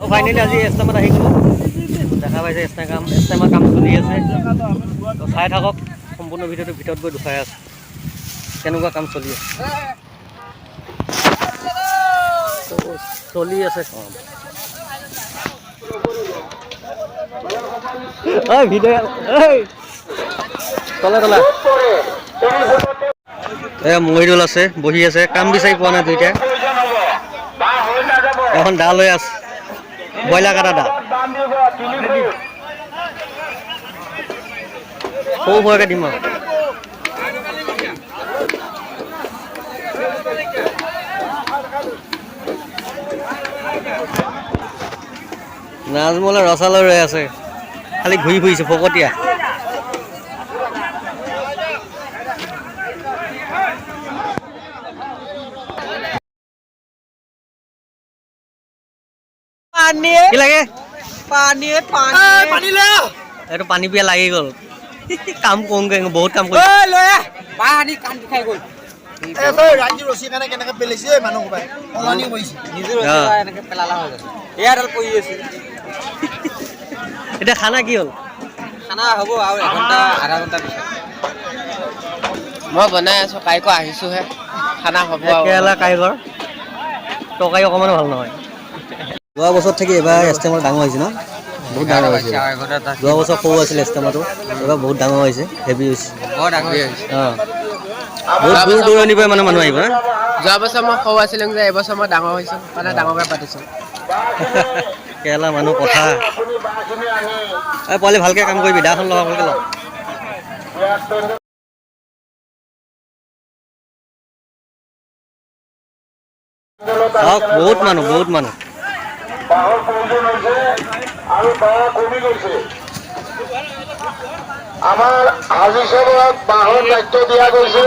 Finally আজি এষ্টামাত আহি গ'লোঁ দেখা পাইছে এষ্টাৰ কাম এষ্টামাৰ কাম চলি আছে। তো চাই থাকক, সম্পূৰ্ণ ভিডিঅ'টো ভিতৰত গৈ দেখুৱাই আছে। কেনেকুৱা কাম চলি আছে। চলি আছে কাম। ঐ ভিডিঅ' ঐ তলে তলে। এয়া মহিদুল আছে, বহি আছে। কাম বিচাৰি পোৱা নাই দুইটাই। এখন দা লৈ আছে। ব্ৰইলাৰ কাটা দা সৰু সৰুকৈ দিম নাজমলে ৰচালৈ ৰৈ আছে। খালি ঘূৰি ফুৰিছে ফকতীয়া। পানী কি লাগে? পানী পানী পানী লৈ এইটো পানী পিয়া লাগি গ'ল। কাম কৰোঁগৈ বহুত কাম কৰি লৈ পানী কাণ খাই গ'ল। ৰছী কাৰণে কেনেকে পেলাইছে এই মানুহ কৰিছে। নিজে। এনেকে পেলালা এতিয়া খানা কি হ'ল? খানা হ'ব আৰু এঘণ্টা আধা ঘণ্টা পিছত। মই বনাই আছো কাইকো আহিছোহে। খানা হ'ব কেৰেলা কাৰিকৰ তৰকাৰী অকণমানো ভাল নহয়। যোৱা বছৰ থাকি এইবাৰ এষ্টেমাৰ ডাঙৰ হৈছে ন? বহুত ডাঙৰ হৈছে। যোৱা বছৰ সৰু আছিলে এষ্টেমাটো এইবাৰ বহুত ডাঙৰ হৈছে হেভি হৈছে। অঁ। বহুত দূৰ দূৰণিৰ পৰা মানে মানুহ আহিব যোৱা বছৰ মই সৰু আছিলোঁ যে এইবছৰ মই ডাঙৰ হৈছোঁ মানে ডাঙৰকৈ পাতিছোঁ। কেৰেলা মানুহ কথা এই পোৱালি ভালকৈ কাম কৰিবি দাখন লগাব ভালকৈ চাওক বহুত মানুহ বহুত মানুহ। আমাৰ হাজি চবক বাঁহৰ দায়িত্ব দিয়া গৈছে।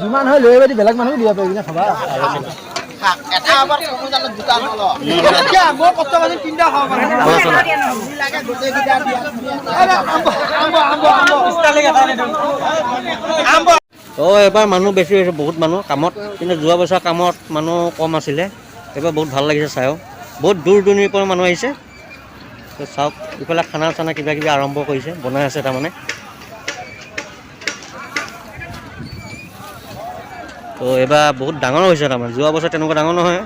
যিমান হয় লৈ বেলেগ মানুহ দিব পাৰিবি খাবা। কমো অঁ এইবাৰ মানুহ বেছি হৈছে বহুত মানুহ কামত। কিন্তু যোৱা বছৰ কামত মানুহ কম আছিলে। এইবাৰ বহুত ভালো লাগিছে চাইও। বহুত দূৰ দূৰণিৰ পৰা মানুহ আহিছে। তো চাওক, ইফালে খানা চানা কিবা কিবি আৰম্ভ কৰিছে, বনাই আছে তাৰমানে। তো এইবাৰ বহুত ডাঙৰ হৈছে তাৰমানে, যোৱা বছৰ তেনেকুৱা ডাঙৰ নহয়।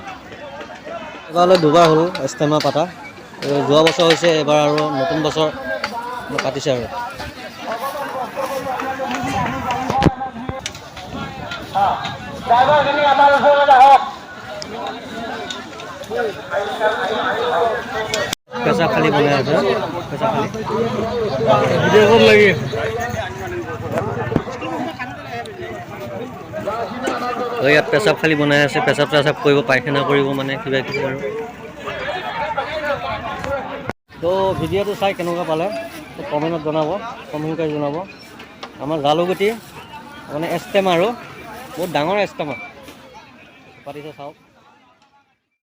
এবাৰলৈ দুবাৰ হ'ল ইষ্টেমা পাতা। যোৱা বছৰ হৈছে, এইবাৰ আৰু নতুন বছৰ পাতিছে আৰু। ড্ৰাইভাৰখিনি আমাৰ ওচৰত খালি বনাই আছে পেচা খালি ভিডিঅ' ক'ত তো ইয়াত পেচাব খালি বনাই আছে পেচাব চেচাব কৰিব পায়খানা কৰিব মানে কিবা কিবি আৰু। তো ভিডিঅ'টো চাই কেনেকুৱা পালে কমেণ্টত জনাব কমেণ্ট কৰি জনাব। আমাৰ জালুগুটি মানে এষ্টেম আৰু বহুত ডাঙৰ এষ্টেম। পাতিছে চাওক।